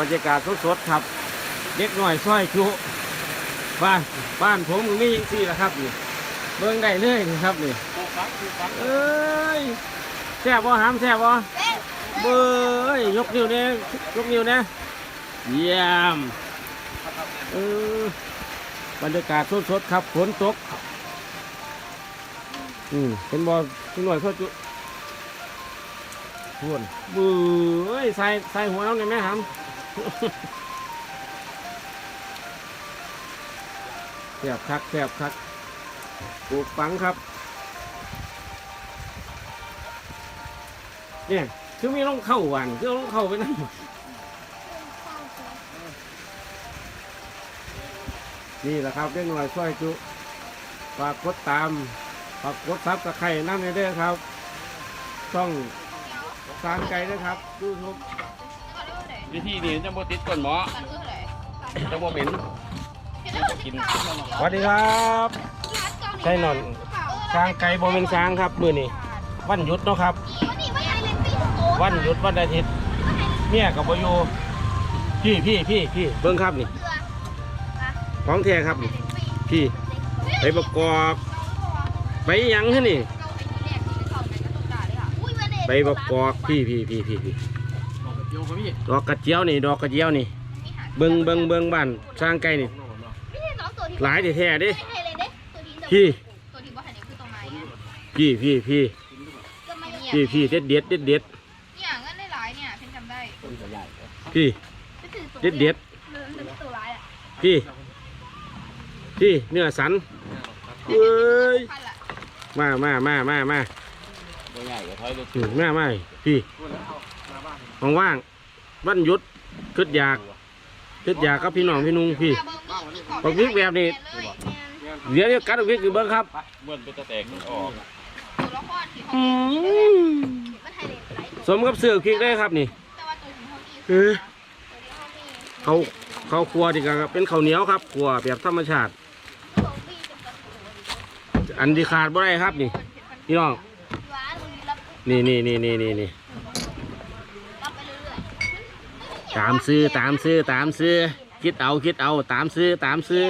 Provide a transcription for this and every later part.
บรรยากาศสดๆครับ เด็กหน่อยซอยจุบ้านบ้านผมมีสี่ละครับนี่เบิ่งได้เลยนี่ครับนี่เอ้ยแซ่บบ่หามแซ่บบ่เบ้ยยกนิ้วเนี่ยยกนิ้วเนี่ยเยี่ยมเออบรรยากาศสดๆครับฝนตกอืมเห็นบ่พี่หน่อยซอยจุพวนเบ้ยใส่ใส่หัวน้ำในอยแม่หาม แสบคักแสบคักปลูกฝังครับ เนี่ยคือมีต้องเข้าหวานคือต้องเข้าไปนั่นนี่แหละครับเรื่องหน่อยช่วยจุฝากกดตามฝากกดซับกับใครนั่นเลยเด้อครับ ช่องสางไกลด้วยครับดูทุก วิธีนี้จะบ่ติดก้นหมอจะบ่เหม็นกินสวัสดีครับใช่นอนช้างไก่โบเป็นช้างครับมือนี่วันหยุดเนาะครับ วันหยุดวันอาทิตย์เมียกับบอยู่พี่พี่พี่พี่เบิ้งครับนี่ของแท้ครับนี่พี่ไปประกอบไปหยังฮะนี่ไปประกอบพี่พี่พี่พี่พี่ โยกพี่ดอกกระเจียวนี่ ดอกกระเจียวนี่ เบิ้งเบิ้งเบิ้งบ้านช้างไก่นี่หลายแท้ๆเดิพี่ ตัวที่บ่ทันได้คือตัวไม้อะพี่พี่พี่ก็ไม่เนี่ยพี่พี่เด็ดเด็ดเด็ดเด็ดเนี่ยเงินได้หลายเนี่ยเพิ่นจำได้พี่ก็คือตัวเด็ดเด็ดเรื่องเป็นตัวร้ายอะพี่ พี่เนื้อสันเอ้ยพันละมามามามามาบ่ใหญ่ก็ถอยรถอืมมามาพี่ว่างๆ วันหยุดคึดอยากคึดอยากกับพี่น้องพี่นุ่งพี่บักพริกแบบนี้เดี๋ยวเดี๋ยวกัดเอาพริกอยู่เบิ้งครับเมื่อนเป็นตะแตกมันออกตัวละครที่เขาอืมมันไทยเลนไลท์สมกับเสือพริกได้ครับนี่แต่ว่าตัวของเขาอีกเออตัวที่เขามีเขาเขาครัวดีกันครับเป็นข้าวเหนียวครับครัวแบบธรรมชาติเขามีเป็นกระสุนอันที่ขาดบ่ได้ครับนี่พี่น้องหวานมึงรับนี่นี่นี่นี่นี่นี่ รับไปเรื่อยๆ ตามซื้อตามซื้อตามซื้อคิดเอาคิดเอาตามซื้อตามซื้อ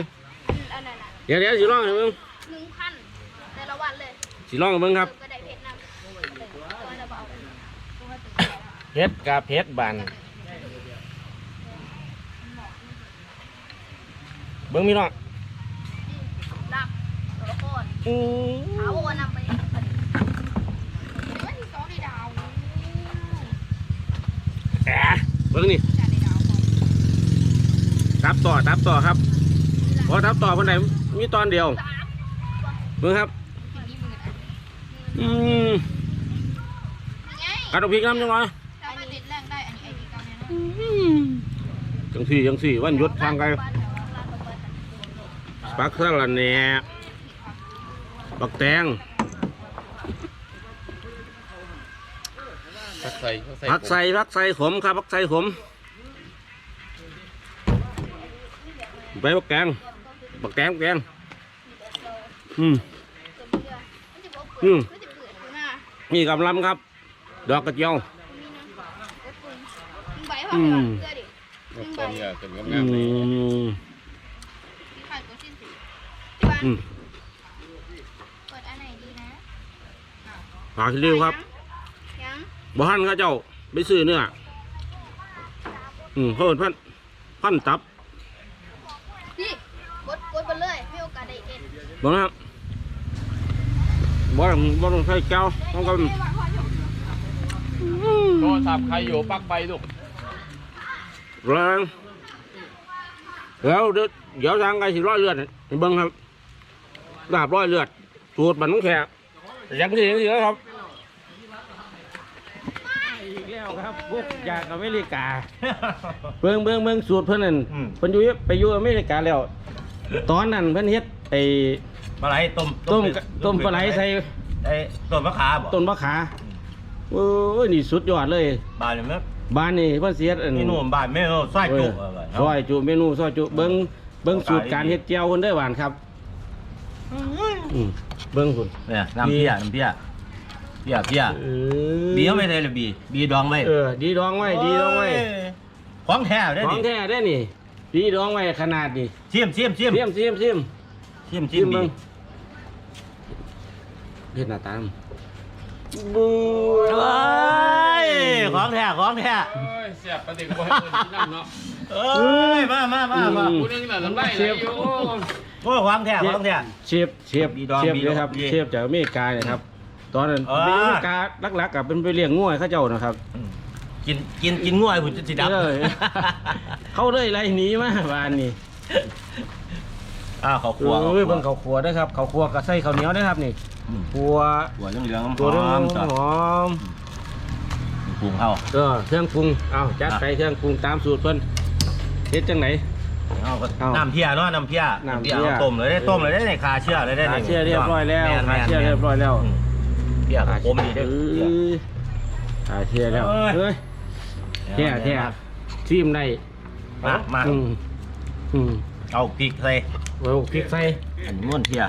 อันนั้นน่ะเดี๋ยวเดี๋ยวสิลองให้เบิ่งหนึ่งพันแต่ละวันเลยสิลองให้เบิ่งครับก็ได้เพชรนำตัวละเบาเฮ็ดกับเฮ็ดบานเบิ่งพี่น้องรับตัวละครอือถาวรนำไปนี่อันนี้วันที่สองได้ดาว แอะ เบิ่งนี่ทับต่อทับต่อครับพอทับต่อคนไหนมีตอนเดียวเบิ่งครับอืมกระดกพริกน้ำยังไงจังสี่จังสี่วันยุดทางไกลปักสลันเนี่ยปักแตง ผัก ใส่ผักใส่ผักใส่ผักใส่ขมครับผักใส่ขมใบบักแตงบักแตงบักแตงอืมอืมนี่กำลังครับ ดอกกระเจียวใบพ่อไปวางเสื้อดิต้นเนี่ยเป็นอืงามๆเลยมขาดตัวสิ้นสีอืมเปิดอันไหนดีนะฝากเร็วครับยัง บ่หันเขาเจ้าไปซื้อเนื้ออืมเขาเอิ้นพันพันตับพี่กดกดไปเลยมีโอกาสได้เอ็นบ่นะครับบ่ต้องบ่ต้องใช้แก้วต้องกันโทรศัพท์ใครอยู่ปลั๊กไฟลูกแรงแล้วเดี๋ยวเดี๋ยวทางไงสิร้อยเลือดให้เบิ่งครับดาบร้อยเลือดสูตรบันน้องแขกยังสิยังสิครับอีกแล้ว ครับพวกจากอเมริกา เบิ่งเบิ่งเบิ่งสูตรเพิ่นนั่นเพิ่นอยู่ไปอยู่อเมริกาแล้ว ตอนนั้นเพิ่นเฮ็ดไอ้ปลาไหลต้มต้มต้มปลาไหลใส่ไอ้ต้นมะขามบ่ต้นมะขาโอ้ยนี่สุดยอดเลย บานเนี่ยมั้ยบ้านนี่เพิ่นสิเฮ็ดอัน นี่หนุ่มบานไม่เอาไส้จุกเอเอาอไว้ซอยจุเมนูซอยจุเบิ้งเบิ้งสูตรการเฮ็ดเจียวคนได้อหวานครับอืมเบิ้งคุณเนี่ยน้ำเพี้ยน้ำเพี้ย เพี้ยเพี้ยบีเขาไม่ได้เลยบีบีดองไว้เออ ดีดองไว้ดีดองไว้พของแท้ได้ของดิแท้ได้นี่พี่ดองไว้ขนาดนี่ชิมชิมชิมเสียมเสียมเสียมชิมชิชิมมเบิ่ดีงเฮ็ดหน้าตามบูเอ้ยของแท้ของแท้โอ้ยเสียบประเด็นบ่ให้เพิ่นกินน้ำเนาะเอ้ยมามามามาผู้หนึงน่ะน้ำลายไหลอยู่ โอ้ยของแท้ของแท้ เชฟเชฟบีดองเชฟบีเลดองยครับบีเชฟจากอเมริกาเนี่ยครับ ตอนนั้นอ่าอเมริกาลักๆกับเป็นไปเลี้ยงงูให้เขาเจ้านะครับกินกินกินง่วยหุ่นจะสีดำเออเขาเลยไล่หนีมาบ้านนี่อ้าวเขาครัวเอ้ยเบิ่งเขาครัวนะครับเขาครัวกับใส่ข้าวเหนียวนะครับนี่อืมครัวหัวเหลืองเหลืองๆตัวเรื่องหอมหจ้ะอมปรุงเข้าเออเครื่องปรุงเอาจัดไปเครื่องปรุงตามสูตรเพิ่นเฮ็ดจังไหน เอาก็เอาน้ำเพียเนาะน้ำเพียน้ำเพี้ยเอาต้มเลยได้ต้มเลยได้ในคาเชื่อเลยได้ขานี่เชื่อเรียบร้อยแล้วม่นขาม่นเชื่อเรียบร้อยแล้วมเพียกับผมดีเอเด้อเพี้ยอขาเชื่อแล้วเอ้ยเฮ้ยแท้แท้ชิมได้มามาอืมอืมเอาพริกใส่ไว้พริกใส่อันนี้ม้วนเพีย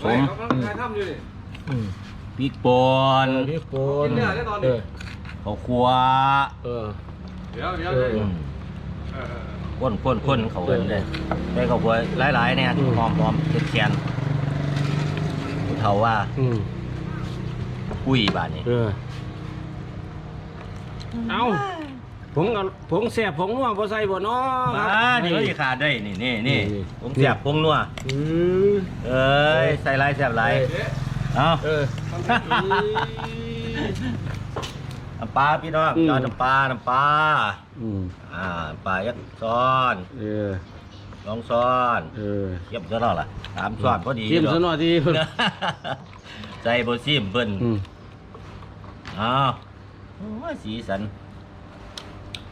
ผเฮ้ยมเขากำลังถ่ายทำอยู่นี่อืมพริกป่นพริกป่นกินเนื้อได้ตอนนี้เออข้าวคั่วเออเดี๋ยวเดี๋ยวเออเดี๋ยวอืมเออเออข้นข้นข้นเขาเอินเลยได้ข้าวคั่วหลายๆเนี่ยอืมหอมหอมเผ็ดแคนผู้เฒ่าว่า อืม ปุ้ยบาดนี้เออเอาผงเอาผงแสบผงนัวบ่ใส่บ่เนาะคมารับเดี๋ยวสิขาดได้นี่นี่นี่นี่ ผมเสียบพงนัวอืม เอ้ยใส่ลายแสบลายเอ๊ะ เอาเออ น้ำปลาพี่น้องอืม จอดน้ำปลาน้ำปลาอืมอ่าน้ำปลายักซ้อนเออสองซ้อนเออเทียบจะรอดล่ะสามซ้อนพอดีชิมซะหน่อยดีเนาะใจโบซิมเพิ่นอืม อ้าวโอ้ยสีสัน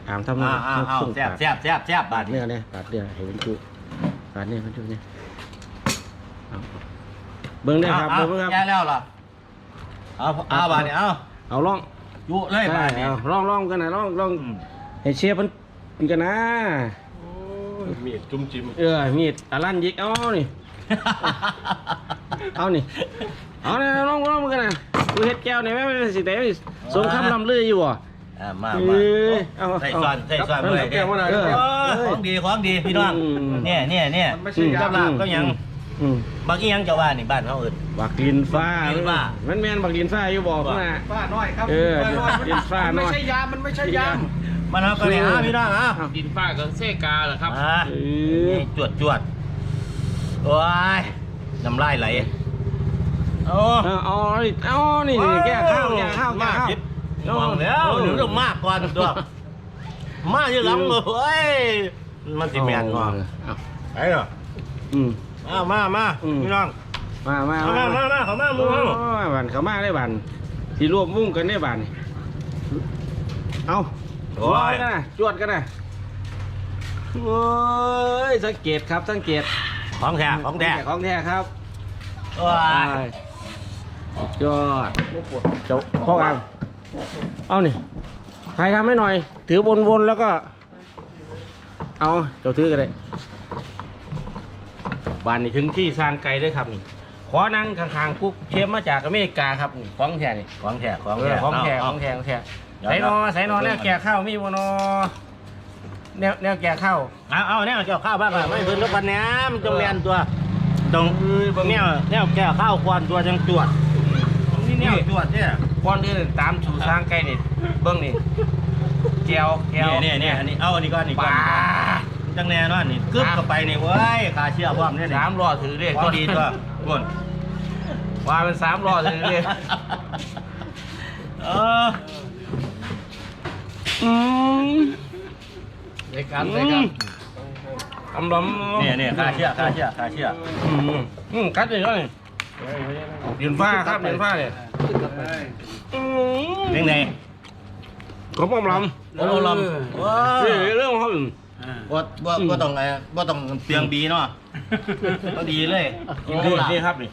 ถามทำหน่อ้าอวยอ้าวอ้าวส่งแซ่บปากแซ่บแซ่บแซ่บบาปาดดนี้เนื้อเนี่ยปาดเนื้อให้มันจุปาดเนื้อมันจุเนี่ยเอาเบิ่งได้ครับเอาเบิ่งเอาครับแย่แล้วล่ะเอาเอาบาดนี้เอาเอาลองยุเลยบาดนี้เอาลองลองกันนะลองลองอืมให้เชฟมันกินกันนะโอ้ยมีดจุ่มจิ้มเออมีดอารันยิกเอานี่เอานี่เอาเนี่ยลองลองกันนะ กูเฮ็ดแก้วนี่แม่ไม่สิแต่สงคำลำลืออยู่อะอ่ามาเอมาอเอาใส่เอาซ้อนใส่ซ้อนเอาเลยแก้วมาหน่อยเออเออของดีของดีพี่น้องอืมเนี่ยเนี่ยเนี่ยมันไม่ใช่ยาจับลาบก็ยังอืมบางอีหยังจะว่านี่บ้านเขาเอื่นบักลินฟ้าบักลินฟ้ามันแม่นบักลินฟ้าอยู่บอกนะฝ้าน้อยครับเออฝ้าน้อยดินฝ้าน้อยมันไม่ใช่ยามมันไม่ใช่ยามมันเอาก็เลยอะพี่น้องอะดินฝ้ากับเซกาเหรอครับอะเออนี่จวดจวดโอ้ยน้ำลายไหล โอ้เอาเอาเอานี่นี่แก้ข้าวแก้ข้าวแก้มากข้าว คิดมองแล้วหนูต้องมากก่อนตัว มาอยู่หลังเลยเฮ้ยมันสิแมนก่อนเอาไปเหรออืม มามามาอืม พี่น้องมามามามามามาเขามามึงเอาโอ้ยบันเขามาได้บันที่รวมมุ่งกันได้บันเอาโอ้ยกันนะจวดกันนะโอ้ยสังเกตครับสังเกตของแท้ของแท้ของแท้ครับโอ้ยสุด ยอดเจ้าพ่ออังเอานี่ใครทำให้หน่อย ถือบนวนๆแล้วก็ เอาเจ้าถือกันเลยบ้านนี่ถึงที่สร้างไกลด้วยครับนี่ขอนั่งข้างๆปุ๊บเชฟมาจากอเมริกาครับนี่ของแท้นี่ของแท้ของเอแท้อของแท้เาของแท้ของแท้เดี๋ยวใส่นอเดี๋ยวใส่นอแนวแก่ข้าวมีบนอแนวแนวแก่ข้าว เอาเอาเนี่ยเกี่ยวข้าวบ้างอะไม่เพิ่นรบกันแหนมนจงเรียนตัวตรงเอ้ยบางแนวแนวแก้วข้าวควันตัวจังจว ดนี่แนวจวดเนี่ยก่อนอื่นตามสู่สร้างไกลนี่เบิ้งนี่แก้วแก้วเนี่ยเนี่ยอันนี้เอาอันนี้ก่อนอันนี้ก่อนปลาจังแน่นอนนี่กึบเข้าไปนี่เว้ยขาเชื่อพร้อมเนี่ยนี่สามรอถือเลขพอดีตัวก้นว่าเป็นสามรอถือเลขเอออืมในการในการอำลำเนี่ยเนี่ยขาเชื่อขาเชื่อขาเชื่ออืมอืมกัดเลยก็นี่เดือนฟ้าครับเดือนฟ้าเนี่ย อืมเป็นไงของอำลำโอ้โหลำว้าเฮ้ยเรื่องของเขาอื่นบ่บ่บ่ต้องไงบ่ต้องเปลืองบีเนาะพอดีเลยกินนี่ข้าวหลามนี่ครับนี่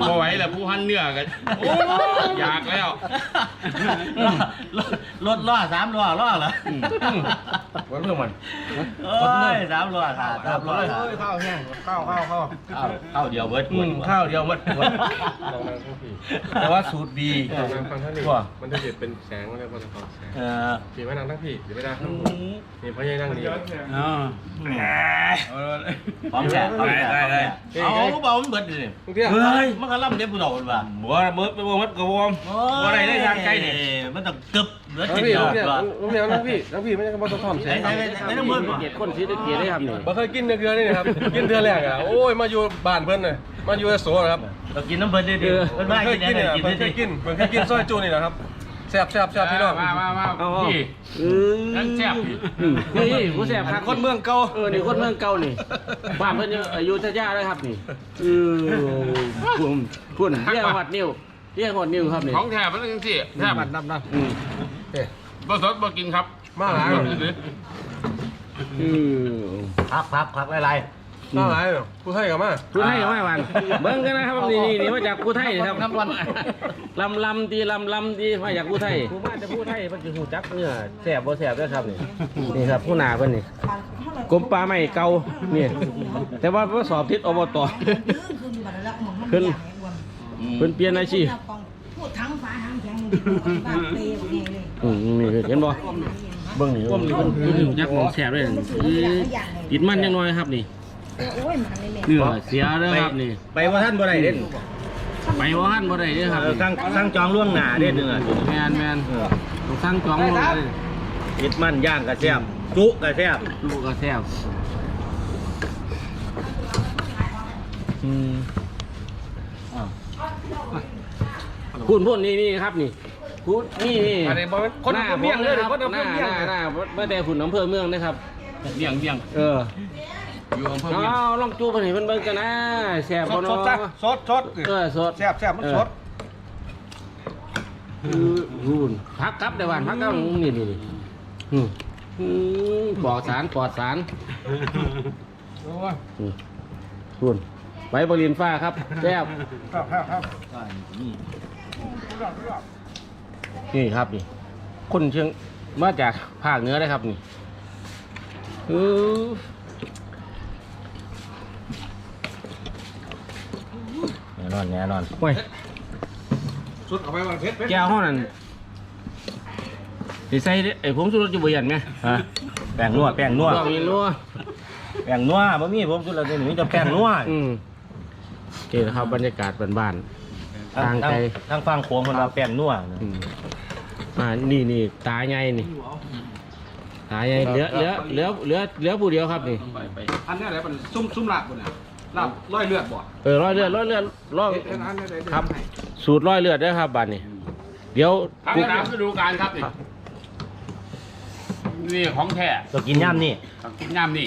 พอไหวแล้วผู้หันเนื้อกันโอ้อยากแล้ว รถรถล้อสามล้อล้อเหรอวันเพื่อมันโอ้ยสามล้อสามสามล้อสามข้าวแห้งข้าวข้าวข้าวข้าวข้าวเดียวเบิดหมดข้าวเดียวหมดแต่ว่าสูตรดีฟังท่านนี่ว่ามันจะเห็นเป็นแสงอะไรพอจะฟังแสงเออผีไม่นั่งทั้งผีผีไม่ได้ทั้งนี่พ่อใหญ่นั่งนี่อ๋อพร้อมแฉะพร้อมแฉะได้ได้ เอาเบามันเบิดดิทุกที่เฮ้ยมันก็ล่ำเด็บผู้ดอกมันว่าบัวมืดบัวมืดกระวมบัวอะไรได้ทางไกลเนี่ยมันต้องกึบเหลือทั้จิงตพี่เดียวทุกที่ทุกที่ทั้งพี่ทั้งพี่ไม่ใช่คำว่าสะท้องไหนไหนไหนต้องเบิดเกียรติคนสีตะเกียรติได้ครับนี่บ่เคยกินเนื้อเกลือนี่นะครับ กินเดือนแรกอะโอ้ย มาอยู่บ้านเพิ่นเลยมาอยู่โสนะครับเรากินน้ำเบิดดิดิมันเพิ่นไม่เคยกินเนี่ยเนี่ยกินเพิ่นเคยกินเพิ่นเคยกินซอยจูนี่นะครับ แซ่บแซ่บแซ่บพี่น้อง มามามาเอาพี่ เออนั่นแซ่บนี่ผู้แสบครับคนเมืองเก่าเออนี่คนเมืองเก่านี่บ้านเพิ่นอยู่อายุทยาเลยครับนี่เออพุ่นพุ่นเรียกหอดนิ้วเรียกหอดนิ้วครับนี่ของแถบมันจังซี่แถบนับนับอืมบ่สดบ่กินครับมาหลายอือพักพักพักอะไร มาหลายผู้ให้กับมาผู้ไทยกับไม่วันเบิ่งกันนะครับนี่นี่นี่มาจากผู้ไทยนะครับลำลำดีลำลำดีมาจากผู้ไทยผู้มาจากผู้ไทยเพิ่นสิฮู้จักเนื้อแซ่บบ่แซ่บเด้อครับนี่นี่ครับผู้หน้าเพิ่นนี่กรมป่าไม้เก่านี่แต่ว่าบ่สอบติดอบตขึ้นเพิ่นเปลี่ยนอาชีพพูดทั้งฟ้าทั้งแข็งบ้านเปย์แบบนี้เลยอืมนี่เห็นบ่เบิ่งนี่ก้มนี่เพิ่นเพิ่นฮู้จักของแซ่บเลยนี่ติดมันจังน้อยครับนี่ โอ้ยมันเลยแม่เนื้อเสียเด้อครับนี่ ไปว่าท่านบ่ได้เด่นไปว่าหันบ่ได้เด้อครับนี่สั่งสั่งจองล่วงหน้าเด่นเนื้อแม่นแม่นต้องสั่งจองเลยติดมันย่างกระแซบจุกระแซบลูกก็แซ่บอืมพูดพูดนี่นี่ครับนี่พูดนี่นี่อันนี้บ่แม่นคนหน้าอำเภอเมียงเลยผมคนอำหเภน้าอเมียงหน้าหน้าเมื่อแต่ขุนอำเภอเมืองนะครับ เบี่ยงเบี่ยงเออ อยู่อำเภอเอาเวียงลองจูบไปให้เพิ่นเบิ่งกันนะแซ่บสบ่ดสเนาะดจ้ะสดสดเออสดแซ่บแซ่บมันสดคือรูนพักครับเดี๋ยววันพักครับนี่นี่นี่อืมอืมปลอดสารปลอดสารโอ้ยอืมคุณใบบรินฟ้าครับแซ่บครับครับครับนี่ครับนี่คนเชียงมาจากภาคเหนือเลยครับนี่เออ น่นอนแน่นอนโอ้ยสุดเอาไปวางเพชรเพชรแก้วห้องนั้นสิใส่เด้ไอ้ผมสุรสจะเบียนไหมฮะแป้งนัวแป้งนัวลองมีนัวแป้งนัวบ่มีผมสุดแล้วนี่มีแต่แป้งนัวอืมโอเคนะครับบรรยากาศบ้านๆทางทางทางไกลทางฟังโค้งคนเราแป้งนัวนะอืมอ่านี่นี่ตาใหญ่นี่ตาใหญ่เหลือเหลือเหลือเหลือเหลือผู้เดียวครับนี่ไปไปอันนี้อะไรมันซุ่มซุ่มลาบบ่เนี่ย ลาบร้อยเลือดบ่เออร้อยเลือดร้อยเลือดร้อยเอ็นอันนี้ได้ครับ สูตรร้อยเลือดเด้อครับบัดนี้ เดี๋ยวทางน้ำฤดูกาลครับนี่นี่ของแท้ตัวกินย่ำนี่ ต้องกินย่ำนี่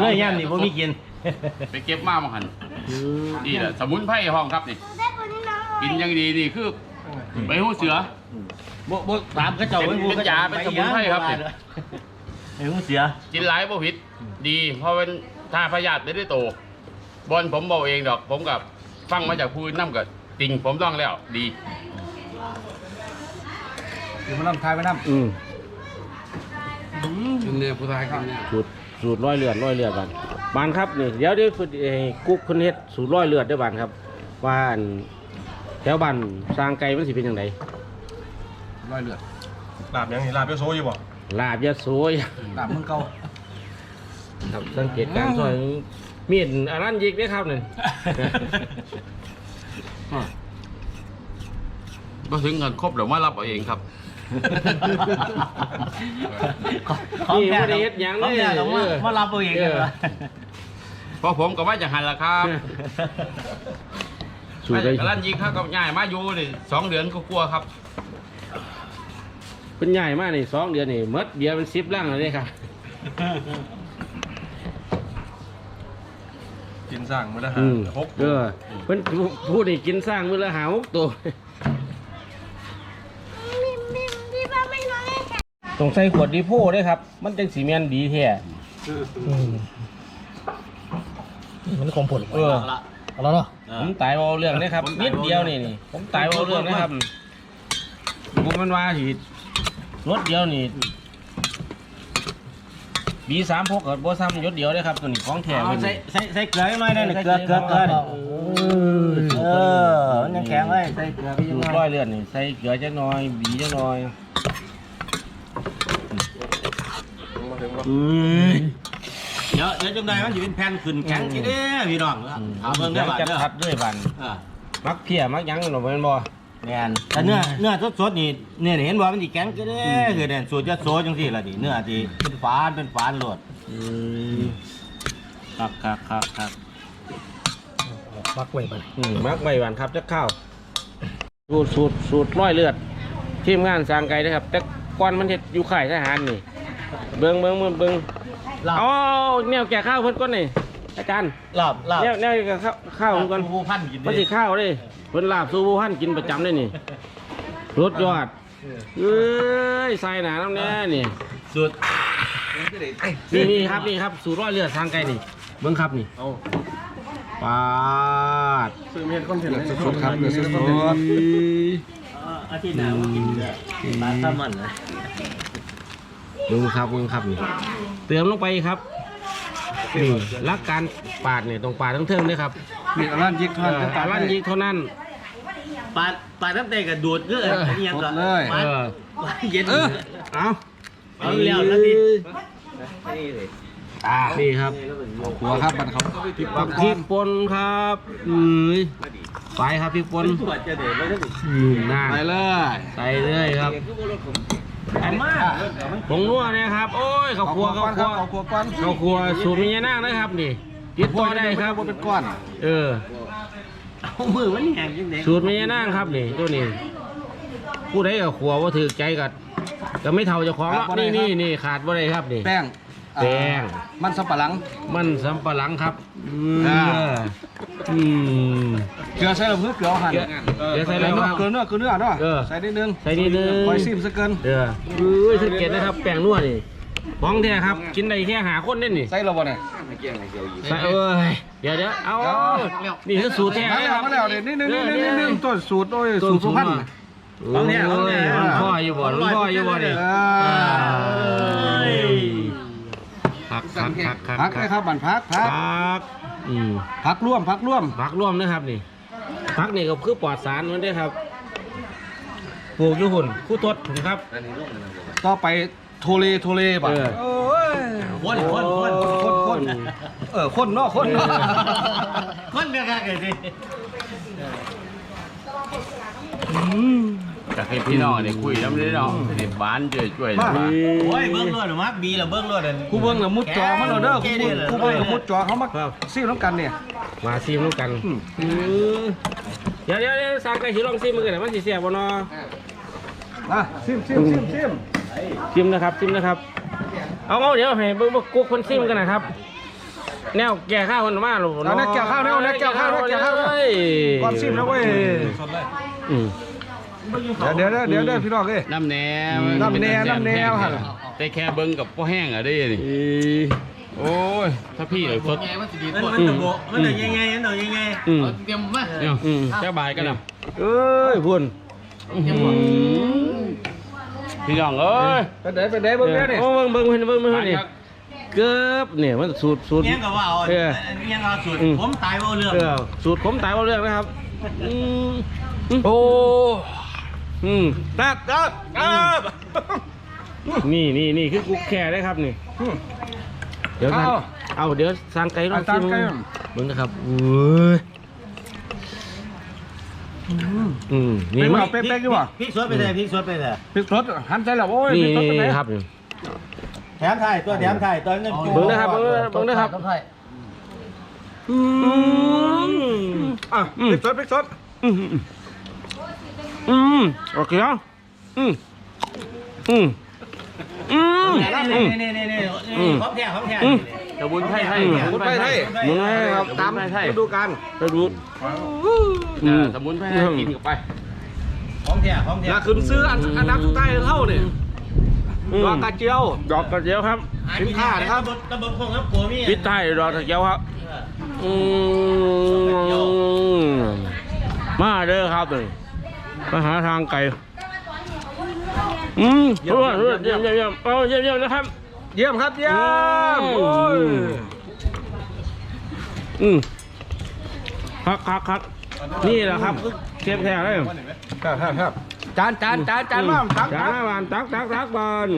เลยย่ำนี่ผมมีกิน ไปเก็บมามาหันนี่แหละสมุนไพรห้องครับนี่กินอยังดีนี่คือใบหูเสือ บ่บ่ถามเขาเจ้าเป็นผู้เป็นยาเป็นสมุนไพรครับนี่ไอ้ผู้เสีย กินหลายบ่ผิด ดี เพราะเป็นทาพยาธิไม่ได้โต บอลผมบอกเองดอก ผมกับฟังมาจากผู้นำกับติงผมต้องแล้วดีอยู่มาน้ำทายไปน้อืมำเนี่ยผู้ชายครับเนี่ยสูตรสูตรร้อยเลือดร้อยเลือดบันบานครับนี่เดี๋ยวเดี๋ยวเอ่อกุ๊กคนเฮ็ดสูตรร้อยเลือดเด้อบานครับว่าอันแถวบ้านสร้างไก่มันสิเป็นยังไงร้อยเลือดลาบยังนี่ลาบเปโซอยู่บ่ลาบยะโสยลาบเมืองเก่าครับสังเกตการณ์ซอย มีดอันนั้นยิกได้อครับนั่น ก็ถึงเงินครบเดี๋ยวมารับเอาเองครับ นี่บ่ได้เฮ็ดหยังเลย ของแท้ต้องมาเออมารับเอาเองกันวะเพราะผมก็มาจากหันละครับสูตรได้ร้านยิงข้าวกับง่ายมาอยู่นี่สองเดือนก็กลัวครับเป็นใหญ่มากนี่สองเดือนนี่หมดเดียวเป็นสิบลังเลยครับ กิน สร้างมื้อละห้าอืมหกเออเพิ่นพูดนี่กินสร้างมื้อละหาหกตัว ต้องใส่ขวดดีโพด้วยครับ มันจังสีแมนดีแท้มันของผลเออ เอาแล้วเนาะผมตายเอาเรื่องนะครับนิดเดียวนี่นี่ผมตายเอาเรื่องนะครับผมมันว่าสิรถเดียวนี่ บีสามพกกับโบซ้ำยศเดียวเลยครับตัวนี้ของแถมเอาใส่ใส่ใส่เกลือหน่อยได้เกลือเกลือเกลือเออมันยังแข็งเลยใส่เกลือไปสูยังตรไงร้อยเลือดนี่ใส่เกลือจักหน่อยบีจักหน่อยเดี๋ยวเดี๋ยวจังไดมันจะเป็นแผ่นขึ้นแข็งกี่เด้อพี่น้องเอาเบิ่งได้อยังบาดจะเด้อพัดด้วยบันอ่า มักเพียมักหยังหนูเป็นบ่ แม่นแต่เนื้อเนื้อสดๆนี่เนี่ยเห็นบ่มันสิแข็งกี่เด้อคือเนี่ยสูตรจะโซจังซี่ล่ะดิเนื้อที่เป็นฝานเป็นฝานโลดครับครับครับครับปักไว้ไปอืมมักใบหวานครับจักข้าวสูตรสูตรสูตรร้อยเลือด ทีมงานสร้างไก่นะครับ แต่ก่อนมันเฮ็ดอยู่ค่ายทหารนี่ เบิ่งเบิ่งเบิ่งเบิ่งลาบเอาแนวแก่ข้าวเพิ่นก่อนนี่อาจารย์ลาบลาบแนวแนวแก่ข้าวข้าวเพิ่นก่อนผู้พันกินมันสิเด้ข้าวเด้ เพิ่นลาบสู่ผู้พันกินประจำเลยนี่รสยอดเอ้ยใส่หนาน้ำแน่นี่สูตรนี่นี่ครับนี่ครับสูตรร้อยเลือดทางไกลนี่เบิ้งครับนี่เอาปาดซื้อเฮ็ดคอนเทนต์สดๆครับเดี๋ยวซื้อคอนเทนต์อาทิตย์หน้ามากินเด้อปลาแซลมอนนะเบิ้งครับเบิ้งครับนี่เติมลงไปครับนี่รักการปาดเนี่ยตรงปาดทั้งเทิงเลยครับ มีร้านยิกเอเท่านั้นอตาลั่นยิกเท่านั้น ปลาปลาทับเตะกับดูดเด้ออันนี้ยังก็หมดเลย ปลาเออ ปลาเย็นเออ เอาเอาแล้วแล้วดิอ่านี่ครับหัวครับบันเขาติดปัปักกพพริริกกป่นครับเอ้ยไปครับพริกป่นตรวจจะเด็ดไม่ได้ดิอืมน่าไปเลยใส่เลยครับไอ้มากผงนัวเนี่ยครับ โอ้ยข้าวคั่วข้าวคั่วเอาครัวก่อนข้าวคั่วสูตรมียานางนะครับนี่ ติดต่อได้ครับเป็นก้อน เออเอามือมันแห้งจังเด็กสูตรมียานางครับนี่ตัวนี้ผู้ใดกับขัวว่าถือใจกัก็ไม่เท่าเจ้าของละนี่นี่นี่ขาดบ่ได้ครับนี่ แป้งแป้งมันสับปะหลัง มันสำปะหลังครับอืมอ่า อืม เกลือใส่ลงเพื่อเกลือหั่นเกลือเกลือใส่อะไรเนื้อบ้างเกลือเนื้อเกลือเนื้อเนาะเออใส่นิดนึงใส่นิดนึง คอยซิมซะเกินเด้อเอ้ยสังเกตนะครับ แป้งนัวนี่ ของแท้ครับกินได้แค่หาคนเด่นนี่ใส่เราบ่เนี่ยใส่เอ้ยเดี๋ยวเดี๋ยวเอานี่คือสูตรแท้มาเลยแล้ควรับมาแล้วนี่นี่นี่นี่นี่นี่ต้นสูตรโอ้ยต้นสูตรสุพรรณของแท้ของแท้พ่ออยู่บ่ของพ่ออยู่บ่นี่เอเอ้อยพักพักพักพักพักเลยครับบันพักพักพักอืมพักร่วมพักร่วมพักร่วมนะครับนี่พักนี่ก็คือปลอดสารมันได้อครับปลูกอยู่หุ่นคู่ทดผมครับต่อไป โทเลโทเลบ่ะเออ โอ้ยคนคนคนคนคนเออคนเนาะคนเนาะคนเดียวกันเลยดิจากให้พี่น้องเนี่ยคุยแล้วไม่ได้น้องเด็ดบ้านช่วยช่วยๆนะว่าโอ้ยเบิ้งรวดหรือมักบีแล้วเบิ้งรวดอัน กูเบิ่งแล้วมุดจอมาแล้วเด้อกูเบิ่งกูเบิ่งแล้วมุดจอเขามาครับ ซิ่วน้ำกันเนี่ยมาซิมน้ำกันอืมอืมเดี๋ยวเดี๋ยวเดี๋ยวสร้างไก่สิลองซิมมันกันหน่อยมันสิเสียบ่เนาะอะซิมซิมซิมซิม ซิมนะครับซิมนะครับ เอาเอาเดี๋ยวให้เบิ่งบ่กุ๊กคนซิมกันนะครับ แนวแก่ข้าวคนมาหรอเอาแน่แก้วข้าวแน่เอาแน่แก้วข้าวแน่แก้วข้าวแน่ก่อนซิมนะเว้ยอืมเดี๋ยวเดี๋ยวเดี๋ยวเดี๋ยวพี่น้องเอ้ยน้ำแหนมน้ำแหนมน้ำแหนมห้หั่นแต่แค่เบิ้งกับพ่อแห้งอะได้นี่อีโอ้ย ถ้าพี่เลยสดมันมันตะโบมันตะยังไงมันตะยังไงอืมเตรียมมาเนี่ยอืมแค่บายกันนะเอ้ยพุ่น พี่น้องเอ้ยไปไหนไปไหนเบิ่งเนี่ยนี่โอ้เบิ่งเบิ่งเบิ่งเบิ่งเบิ่งนี่เกือบเนี่ยมันสูตรสูตรยังก็ว่าเอายังเอาสูตรผมตายว่าเรื่องเออสูตรผมตายว่าเรื่องนะครับอืมโอ้อืมนัดนัดนัด นี่นี่นี่คือกุ๊กแค่ได้ครับนี่ เดี๋ยวสั่งเอา เอาเดี๋ยวสั่งไก่ลองเอาสั่งไก่ชิมเบิ่งนะครับเอ้ย อืมนี่เป็นมันว่าเป๊ะๆอยู่ว่ะพริกสดไปเลยพริกสดไปเลยพริกสดหั่นใส่แล้วโอ้ยนี่พริกสดไปไหนครับแถมไทยตัวแถมไทยตัวนึงเบิ่งนะครับเบิ่งเบิ่งนะครับอืมอะอืมพริกสดพริกสดอืมอืมโอเคอะอืมอืมอืมนี่นี่นี่นี่ของแท้ของแท้ ตะบุญไทยไทยอืมตะบุญไทยไทยมึงไงครับตามไทยฤดูกาลไปดูเออตะบุญไทยไทยกินกับไป ของแท้ของแท้อยากขึ้นซื้ออันอันดับสุดท้ายของเขาเนี่ยอืมดอกกระเจียว ดอกกระเจียวครับตะบนพงครับโกมีปิดท้ายดอกกระเจียวครับอืมมาเด้อครับเลยมาหาทางไกลอืมเยี่ยมเยี่ยมเยี่ยมเยี่ยมเอาเยี่ยมเยี่ยมนะครับ เยี่ยมครับเยี่ยมโอ้ยอืมคักคักคักนี่แหละครับเชฟแท้เลยครับครับครับจานจานจานจานมาตักจาตันกมาบานตักตักตักบาน